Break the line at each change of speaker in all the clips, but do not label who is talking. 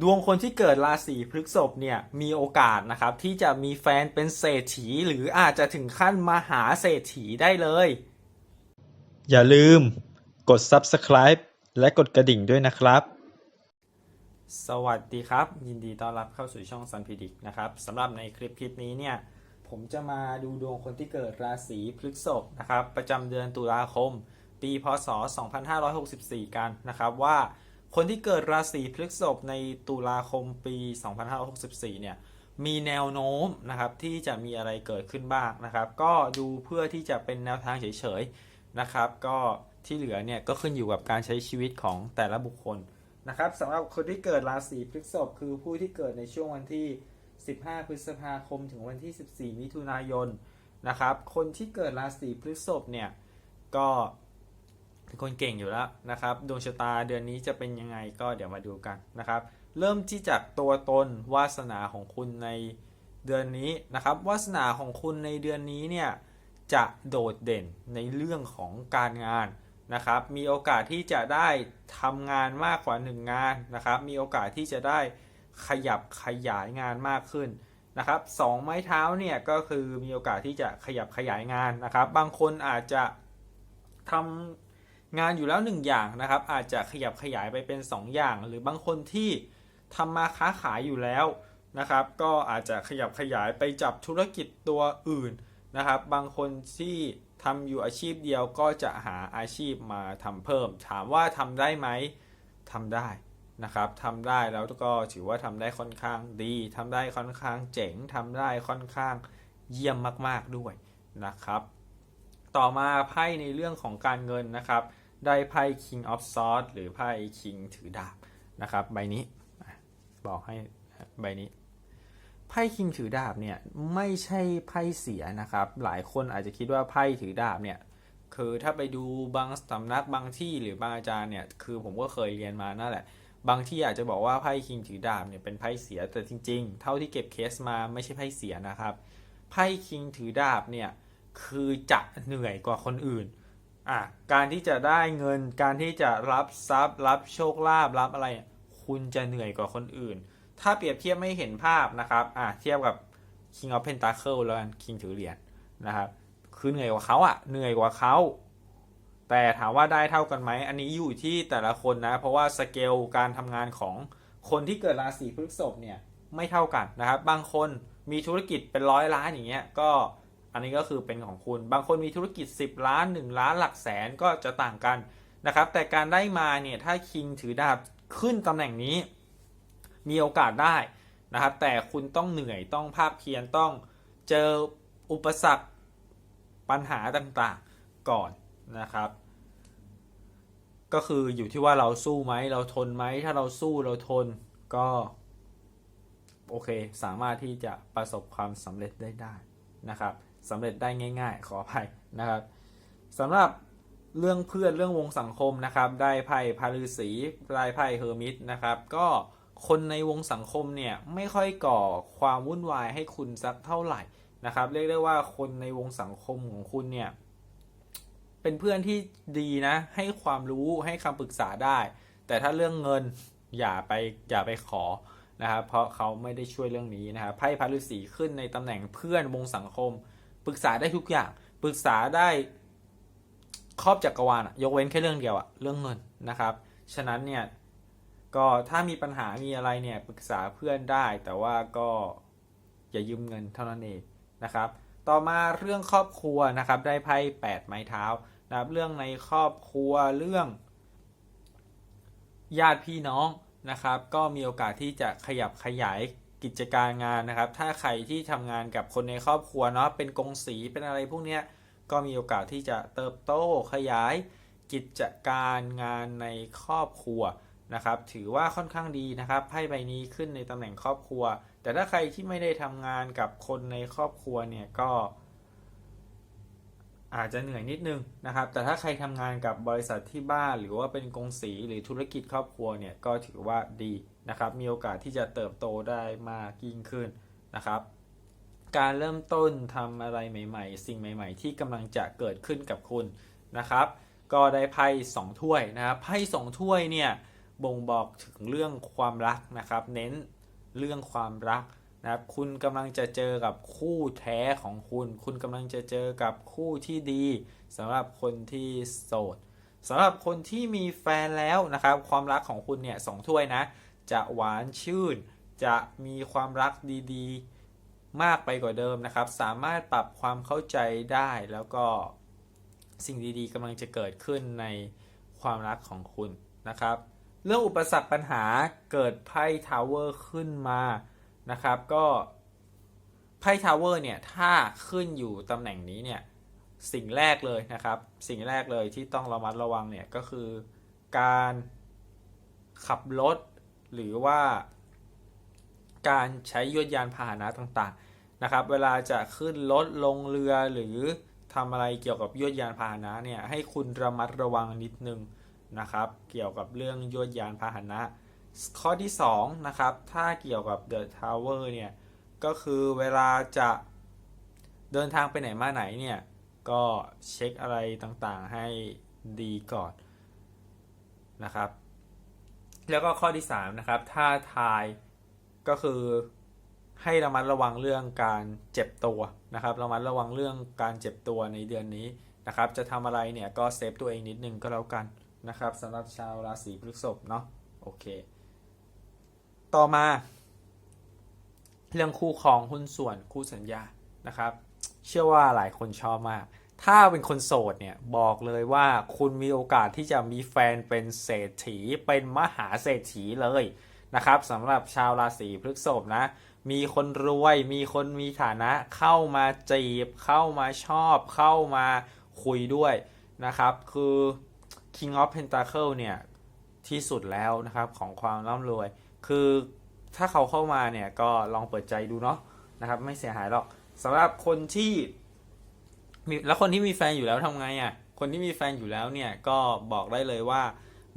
ดวงคนที่เกิดราศีพฤษภเนี่ยมีโอกาสนะครับที่จะมีแฟนเป็นเศรษฐี หรืออาจจะถึงขั้นมหาเศรษฐีได้เลย
อย่าลืมกด subscribe และกดกระดิ่งด้วยนะครับ
สวัสดีครับ ยินดีต้อนรับเข้าสู่ช่อง Sun Predict นะครับสำหรับในคลิปคลิปนี้เนี่ยผมจะมาดูดวงคนที่เกิดราศีพฤษภนะครับประจำเดือนตุลาคม ปีพศ 2564 กันนะครับว่า คนที่เกิดราศีพฤษภในตุลาคมปี 2564 เนี่ย มีแนวโน้มนะครับที่จะมีอะไรเกิดขึ้นบ้างนะครับ ก็ดูเพื่อที่จะเป็นแนวทางเฉยๆนะครับ ก็ที่เหลือเนี่ยก็ขึ้นอยู่กับการใช้ชีวิตของแต่ละบุคคลนะครับสำหรับคนที่เกิดราศีพฤษภคือผู้ที่เกิดในช่วงวันที่ 15 พฤษภาคมถึงวันที่ 14 มิถุนายนนะครับ คนที่เกิดราศีพฤษภเนี่ยก็ เป็นคนเก่งอยู่แล้วนะครับ ดวงชะตาเดือนนี้จะเป็นยังไงก็เดี๋ยวมาดูกันนะครับ เริ่มที่จากตัวตนวาสนาของคุณในเดือนนี้นะครับ วาสนาของคุณในเดือนนี้เนี่ยจะโดดเด่นในเรื่องของการงานนะครับ มีโอกาสที่จะได้ทำงานมากกว่า 1 งานนะครับ มีโอกาสที่จะได้ขยับขยายงานมากขึ้นนะครับสองไม้เท้าเนี่ยก็คือมีโอกาสที่จะขยับขยายงานนะครับ บางคนอาจจะทำ งานอยู่แล้ว 1 อย่างนะครับ อาจจะขยับขยายไปเป็น 2 อย่าง หรือบางคนที่ทำมาค้าขายอยู่แล้วนะครับ ก็อาจจะขยับขยายไปจับธุรกิจตัวอื่นนะครับ บางคนที่ทำอยู่อาชีพเดียวก็จะหาอาชีพมาทำเพิ่ม ถามว่าทำได้ไหมทำได้นะครับทำได้แล้วก็ถือว่าทำได้ค่อนข้างดีทำได้ค่อนข้างเจ๋งทำได้ค่อนข้างเยี่ยมมาก ๆด้วยนะครับ ต่อมาไพ่ในเรื่องของการเงินนะครับ ได้ไพ่ King of Swords หรือไพ่ King ถือดาบนะครับ ใบนี้บอกให้ใบนี้ไพ่คิงถือดาบเนี่ยไม่ใช่ไพ่เสียนะครับ หลายคนอาจจะคิดว่าไพ่ถือดาบเนี่ยคือถ้าไปดูบางสำนักบางที่หรือบางอาจารย์เนี่ยคือผมก็เคยเรียนมานั่นแหละ บางที่อาจจะบอกว่าไพ่คิงถือดาบเนี่ยเป็นไพ่เสียแต่จริง ๆ เท่าที่เก็บเคสมาไม่ใช่ไพ่เสียนะครับไพ่คิงถือดาบเนี่ยคือจะเหนื่อยกว่าคนอื่น อะการที่จะได้เงินการที่จะรับทรัพย์ รับโชคลาภรับอะไร คุณจะเหนื่อยกว่าคนอื่น ถ้าเปรียบเทียบไม่เห็นภาพนะครับอะเทียบกับ King of Pentacle แล้วกัน King ถือเหรียญนะครับคือเหนื่อยกว่าเขาอะเหนื่อยกว่าเขาแต่ถามว่าได้เท่ากันไหม อันนี้อยู่ที่แต่ละคนนะ เพราะว่าสเกลการทำงานของคนที่เกิดราศีพฤษภเนี่ยไม่เท่ากันนะครับ บางคนมีธุรกิจเป็นร้อยล้านอย่างเงี้ย ก็ อันนี้ก็คือเป็นของคุณ บางคนมีธุรกิจ 10 ล้าน 1 ล้านหลักแสนก็จะต่างกันนะครับ แต่การได้มาเนี่ยถ้าคิงถือดาบขึ้นตำแหน่งนี้ มีโอกาสได้นะครับ แต่คุณต้องเหนื่อยต้องภาคเพียรต้องเจออุปสรรคปัญหาต่างๆก่อนนะครับ ก็คืออยู่ที่ว่าเราสู้ไหมเราทนไหมถ้าเราสู้เราทนก็โอเค สามารถที่จะประสบความสำเร็จได้ได้นะครับ สำเร็จได้ง่าย ๆ ขออภัยนะครับสำหรับเรื่องเพื่อนเรื่องวงสังคมนะครับ ได้ไพ่พาฤาษีได้ไพ่เฮอร์มิตนะครับ ก็คนในวงสังคมเนี่ยไม่ค่อยก่อความวุ่นวายให้คุณสักเท่าไหร่นะครับ เรียกได้ว่าคนในวงสังคมของคุณเนี่ยเป็นเพื่อนที่ดีนะให้ความรู้ให้คำปรึกษาได้ แต่ถ้าเรื่องเงินอย่าไปอย่าไปขอนะครับ เพราะเขาไม่ได้ช่วยเรื่องนี้นะครับไพ่พาฤาษีขึ้นในตำแหน่งเพื่อนวงสังคม ปรึกษาได้ทุกอย่าง ปรึกษาได้ครอบจักรวาลอยกเว้นแค่เรื่องเดียวอะเรื่องเงินนะครับ ฉะนั้นเนี่ยก็ถ้ามีปัญหามีอะไรเนี่ยปรึกษาเพื่อนได้ แต่ว่าก็อย่ายืมเงินเท่านั้นเองนะครับ ต่อมาเรื่องครอบครัวนะครับ ได้ไพ่แปดไม้เท้านะครับ เรื่องในครอบครัวเรื่อง ญาติพี่น้องนะครับ ก็มีโอกาสที่จะขยับขยาย กิจการงานนะครับ ถ้าใครที่ทำงานกับคนในครอบครัวเนาะเป็นกงสีเป็นอะไรพวกเนี้ยก็มีโอกาสที่จะเติบโตขยาย กิจการงานในครอบครัวนะครับ ถือว่าค่อนข้างดีนะครับไพ่ใบนี้ขึ้นในตำแหน่งครอบครัว แต่ถ้าใครที่ไม่ได้ทำงานกับคนในครอบครัวเนี่ยก็ อาจจะเหนื่อยนิดนึงนะครับ แต่ถ้าใครทำงานกับบริษัทที่บ้านหรือว่าเป็นกงสีหรือธุรกิจครอบครัวเนี่ยก็ถือว่าดีนะครับ มีโอกาสที่จะเติบโตได้มากยิ่งขึ้นนะครับ การเริ่มต้นทำอะไรใหม่ ๆ สิ่งใหม่ ๆ ที่กำลังจะเกิดขึ้นกับคุณนะครับ ก็ได้ไพ่สองถ้วยนะครับไพ่สองถ้วยเนี่ยบ่งบอกถึงเรื่องความรักนะครับ เน้นเรื่องความรัก นะครับคุณกำลังจะเจอกับคู่แท้ของคุณ คุณกำลังจะเจอกับคู่ที่ดีสำหรับคนที่โสดสำหรับคนที่มีแฟนแล้วนะครับ ความรักของคุณเนี่ยสองถ้วยนะ จะหวานชื่น จะมีความรักดีๆ มากไปกว่าเดิมนะครับ สามารถปรับความเข้าใจได้แล้วก็สิ่งดีๆกำลังจะเกิดขึ้นในความรักของคุณนะครับ เรื่องอุปสรรคปัญหาเกิดไพ่ทาวเวอร์ขึ้นมา นะครับ ก็ไพ่ทาวเวอร์เนี่ย ถ้าขึ้นอยู่ตำแหน่งนี้เนี่ย สิ่งแรกเลยนะครับ สิ่งแรกเลยที่ต้องระมัดระวังเนี่ย ก็คือการขับรถ หรือว่าการใช้ยวดยานพาหนะต่างๆนะครับ เวลาจะขึ้นรถลงเรือหรือทำอะไรเกี่ยวกับยวดยานพาหนะเนี่ยให้คุณระมัดระวังนิดนึงนะครับ เกี่ยวกับเรื่องยวดยานพาหนะ ข้อที่2นะครับถ้าเกี่ยวกับ The Tower เนี่ยก็คือเวลาจะเดินทางไปไหนมาไหนเนี่ยก็เช็คอะไรต่างๆให้ดีก่อนนะครับ แล้วก็ข้อที่3นะครับถ้าทายก็คือให้ระมัดระวังเรื่องการเจ็บตัวนะครับระมัดระวังเรื่องการเจ็บตัวในเดือนนี้นะครับ จะทำอะไรเนี่ยก็เซฟตัวเองนิดนึงก็แล้วกันนะครับสำหรับชาวราศีพฤษภเนาะโอเค ต่อมา เรื่องคู่ครองหุ้นส่วนคู่สัญญานะครับ เชื่อว่าหลายคนชอบมาก ถ้าเป็นคนโสดเนี่ยบอกเลยว่าคุณมีโอกาสที่จะมีแฟนเป็นเศรษฐีเป็นมหาเศรษฐีเลยนะครับสำหรับชาวราศีพฤษภนะมีคนรวยมีคนมีฐานะเข้ามาจีบ เข้ามาชอบ เข้ามาคุยด้วยนะครับ คือ King of Pentacle เนี่ย ที่สุดแล้วนะครับของความร่ำรวย คือถ้าเขาเข้ามาเนี่ยก็ลองเปิดใจดูเนาะนะครับ ไม่เสียหายหรอกสำหรับคนที่มีแล้วคนที่มีแฟนอยู่แล้วทำไงอะ่ะคนที่มีแฟนอยู่แล้วเนี่ยก็บอกได้เลยว่า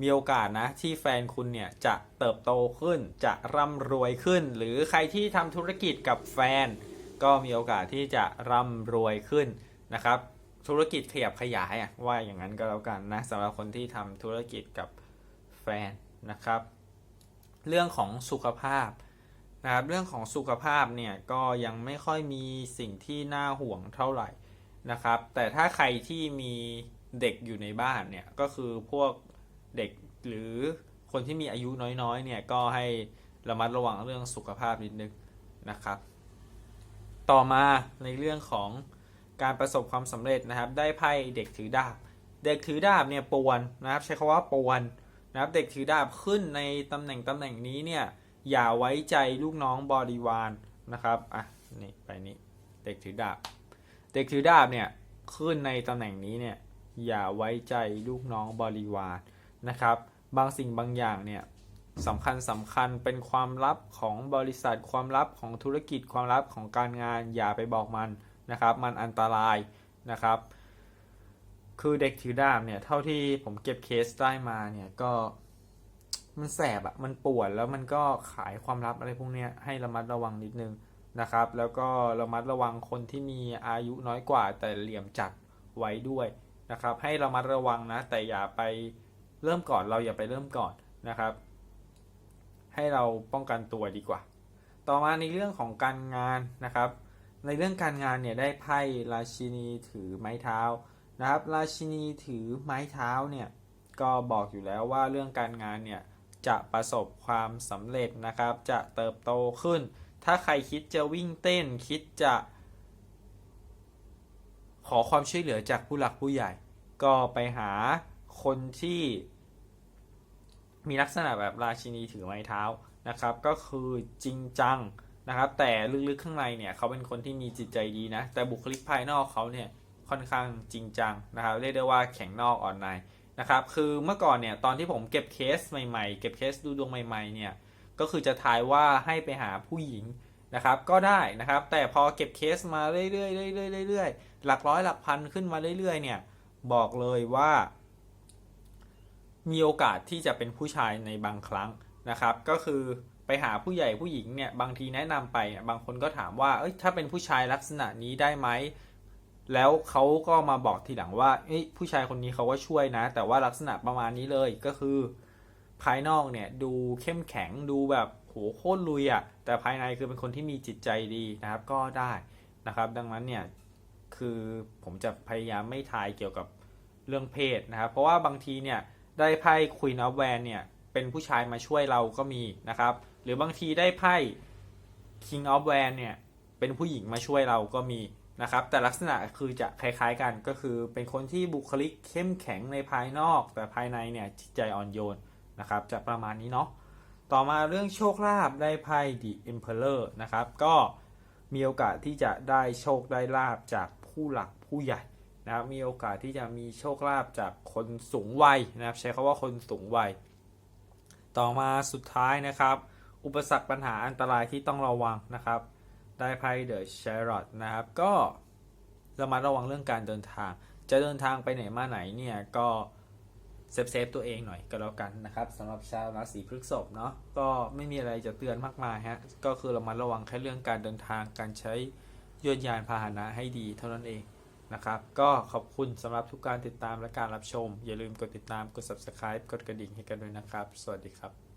มีโอกาสนะที่แฟนคุณเนี่ยจะเติบโตขึ้นจะร่ำรวยขึ้น หรือใครที่ทำธุรกิจกับแฟน ก็มีโอกาสที่จะร่ำรวยขึ้นนะครับ ธุรกิจขยับขยายอะว่าอย่างนั้นก็แล้วกันนะสำหรับคนที่ทำธุรกิจกับแฟนนะครับ เรื่องของสุขภาพนะครับเรื่องของสุขภาพเนี่ยก็ยังไม่ค่อยมีสิ่งที่น่าห่วงเท่าไหร่นะครับ แต่ถ้าใครที่มีเด็กอยู่ในบ้านเนี่ยก็คือพวกเด็กหรือคนที่มีอายุน้อยๆเนี่ยก็ให้ระมัดระวังเรื่องสุขภาพนิดนึงนะครับ ต่อมาในเรื่องของการประสบความสำเร็จนะครับ ได้ไพ่เด็กถือดาบ เด็กถือดาบเนี่ยปวนนะครับ ใช้คำว่าปวน นะครับเด็กถือดาบขึ้นในตำแหน่งตำแหน่งนี้เนี่ยอย่าไว้ใจลูกน้องบริวารนะครับอะนี่ไปนี่เด็กถือดาบ เด็กถือดาบเนี่ยขึ้นในตำแหน่งนี้เนี่ยอย่าไว้ใจลูกน้องบริวารนะครับ บางสิ่งบางอย่างเนี่ยสำคัญสำคัญเป็นความลับของบริษัทความลับของธุรกิจความลับของการงานอย่าไปบอกมันนะครับ มันอันตรายนะครับ คือเด็กถือดาบเนี่ย เท่าที่ผมเก็บเคสได้มาเนี่ยก็มันแสบอะมันปวดแล้วมันก็ขายความลับอะไรพวกเนี้ยให้ระมัดระวังนิดนึงนะครับ แล้วก็ระมัดระวังคนที่มีอายุน้อยกว่า แต่เหลี่ยมจัดไว้ด้วยนะครับ ให้ระมัดระวังนะ แต่อย่าไปเริ่มก่อนเราอย่าไปเริ่มก่อนนะครับ ให้เราป้องกันตัวดีกว่า ต่อมาในเรื่องของการงานนะครับ ในเรื่องการงานเนี่ยได้ไพ่ราชินีถือไม้เท้า นะครับ ราชินีถือไม้เท้าเนี่ยก็บอกอยู่แล้วว่าเรื่องการงานเนี่ยจะประสบความสำเร็จนะครับ จะเติบโตขึ้น ถ้าใครคิดจะวิ่งเต้นคิดจะ ขอความช่วยเหลือจากผู้หลักผู้ใหญ่ ก็ไปหาคนที่ มีลักษณะแบบราชินีถือไม้เท้านะครับ ก็คือจริงจังนะครับ แต่ลึกๆข้างในเนี่ยเขาเป็นคนที่มีจิตใจดีนะ แต่บุคลิกภายนอกเขาเนี่ย ค่อนข้างจริงจังนะครับเรียกได้ว่าแข็งนอกอ่อนในนะครับคือเมื่อก่อนเนี่ยตอนที่ผมเก็บเคสใหม่ๆ เก็บเคสดูดวงใหม่ๆเนี่ยก็คือจะทายว่าให้ไปหาผู้หญิงนะครับก็ได้นะครับแต่พอเก็บเคสมาเรื่อยๆเรื่อยๆเรื่อยๆหลักร้อยหลักพันขึ้นมาเรื่อยๆเนี่ยบอกเลยว่า มีโอกาสที่จะเป็นผู้ชายในบางครั้งนะครับ ก็คือไปหาผู้ใหญ่ผู้หญิงเนี่ยบางทีแนะนำไปบางคนก็ถามว่าเอ้ยถ้าเป็นผู้ชายลักษณะนี้ได้ไหม แล้วเขาก็มาบอกทีหลังว่าผู้ชายคนนี้เขาก็ช่วยนะ แต่ว่าลักษณะประมาณนี้เลยก็คือ ภายนอกเนี่ยดูเข้มแข็งดูแบบโหโคตรลุยอะ่ะแต่ภายในคือเป็นคนที่มีจิตใจดีนะครับ ก็ได้นะครับ ดังนั้นเนี่ยคือผมจะพยายามไม่ทายเกี่ยวกับเรื่องเพศนะครับ เพราะว่าบางทีเนี่ยได้ไพ่ Queen of w a n เนี่ยเป็นผู้ชายมาช่วยเราก็มีนะครับ หรือบางทีได้ไพ่ King of w a n เนี่ยเป็นผู้หญิงมาช่วยเราก็มี นะครับแต่ลักษณะคือจะคล้ายๆกันก็คือเป็นคนที่บุคลิกเข้มแข็งในภายนอก แต่ภายในเนี่ยจิตใจอ่อนโยนนะครับจะประมาณนี้เนาะต่อมาเรื่องโชคลาภได้ไพ่ The Emperor นะครับก็มีโอกาสที่จะได้โชคได้ลาบจากผู้หลักผู้ใหญ่นะครับมีโอกาสที่จะมีโชคลาภจากคนสูงวัยนะครับ ใช้คาว่าคนสูงวัย ต่อมาสุดท้ายนะครับ อุปสรรคปัญหาอันตรายที่ต้องระวังนะครับ ได้ไพ่เดอะชารอตนะครับ ก็ระมัดระวังเรื่องการเดินทาง จะเดินทางไปไหนมาไหนเนี่ยก็เซฟเซฟตัวเองหน่อยก็แล้วกันนะครับสำหรับชาวราศีพฤษภเนาะก็ไม่มีอะไรจะเตือนมากมายฮะก็คือระมัดระวังแค่เรื่องการเดินทางการใช้ยนยานพาหนะให้ดีเท่านั้นเองนะครับ ก็ขอบคุณสำหรับทุกการติดตามและการรับชม อย่าลืมกดติดตามกด subscribe กดกระดิ่งให้กันด้วยนะครับ สวัสดีครับ